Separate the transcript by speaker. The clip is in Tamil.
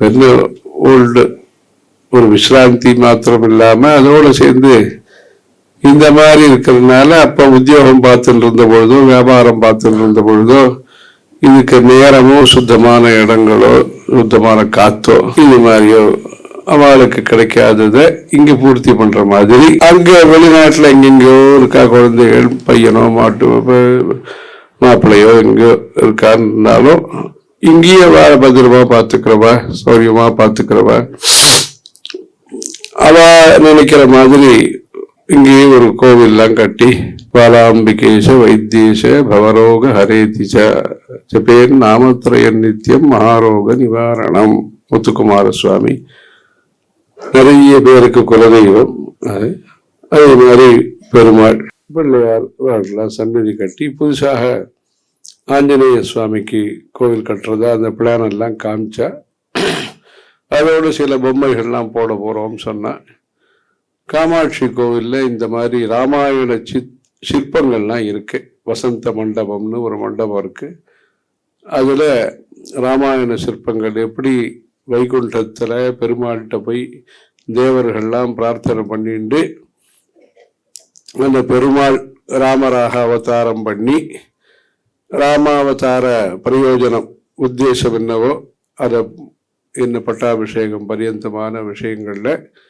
Speaker 1: வெறும் ஓல்டு ஒரு விசிராந்தி மாத்திரம் இல்லாமல் அதோடு சேர்ந்து இந்த மாதிரி இருக்கிறதுனால அப்போ உத்தியோகம் பார்த்துட்டு இருந்த பொழுதோ வியாபாரம் பார்த்துட்டு இருந்த பொழுதோ இதுக்கு நேரமோ சுத்தமான இடங்களோ சுத்தமான காத்தோ இது மாதிரியோ அவளுக்கு கிடைக்காததை இங்கே பூர்த்தி பண்ணுற மாதிரி. அங்கே வெளிநாட்டில் எங்கெங்கயோ இருக்கா குழந்தைகள் பையனோ மாட்டு மாப்பிள்ளையோ எங்கேயோ இருக்காருனாலும் இங்கேயே வேற பத்திரமா பாத்துக்கிறவா சௌரியமா பாத்துக்கிறவா அவ நினைக்கிற மாதிரி இங்கேயே ஒரு கோவில்லாம் கட்டி பாலாம்பிகேஷ வைத்தீஷ பவரோக ஹரேதிஜ ஜபேன் நாமத்ரயன் நித்தியம் மகாரோக நிவாரணம் முத்துக்குமார சுவாமி நிறைய பேருக்கு குலதெய்வம். அதே மாதிரி பெருமாள் பிள்ளையார் சன்னதி கட்டி புதுசாக ஆஞ்சநேய சுவாமிக்கு கோவில் கட்டுறதா அந்த பிளான் எல்லாம் காமிச்சா அதோடு சில பொம்மைகள்லாம் போட போகிறோம்னு சொன்னேன் காமாட்சி கோவில்ல இந்த மாதிரி ராமாயண சித் சிற்பங்கள்லாம் இருக்கு. வசந்த மண்டபம்னு ஒரு மண்டபம் இருக்குது அதில் ராமாயண சிற்பங்கள் எப்படி வைகுண்டத்தில் பெருமாள்கிட்ட போய் தேவர்கள்லாம் பிரார்த்தனை பண்ணிட்டு அந்த பெருமாள் ராமராக அவதாரம் பண்ணி ராமாவதார பிரயோஜனம் உத்தேசம் என்னவோ அதை என்ன பட்டாபிஷேகம் பரியந்தமான விஷயங்களில்